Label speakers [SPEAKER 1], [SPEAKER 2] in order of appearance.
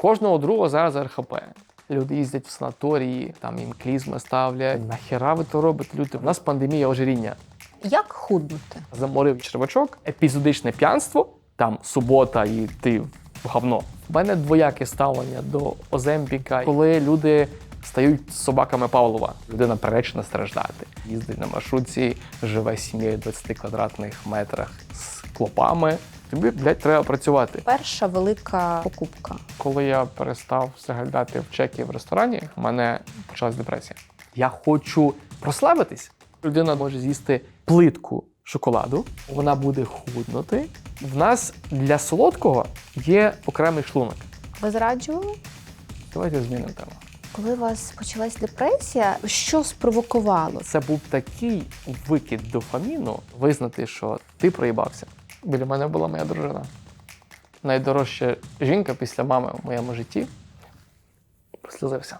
[SPEAKER 1] Кожного другого зараз РХП. Люди їздять в санаторії, там їм клізми ставлять. Нахіра ви то робите? Люди, у нас пандемія ожиріння.
[SPEAKER 2] Як худнути?
[SPEAKER 1] Заморив червачок, епізодичне п'янство, там субота і ти в говно. У мене двояке ставлення до Оземпіка, коли люди стають собаками Павлова. Людина перечна страждати. Їздить на маршрутці, живе сім'єю в 20 квадратних метрах з клопами. Тобі, блядь, треба працювати.
[SPEAKER 2] Перша велика покупка.
[SPEAKER 1] Коли я перестав заглядати в чеки в ресторані, в мене почалась депресія. Я хочу прославитись. Людина може з'їсти плитку шоколаду, вона буде худнути. В нас для солодкого є окремий шлунок.
[SPEAKER 2] Ви зраджували?
[SPEAKER 1] Давайте змінимо тему.
[SPEAKER 2] Коли у вас почалась депресія, що спровокувало?
[SPEAKER 1] Це був такий викид дофаміну визнати, що ти проїбався. Біля мене була моя дружина. Найдорожча жінка після мами в моєму житті. Послізився.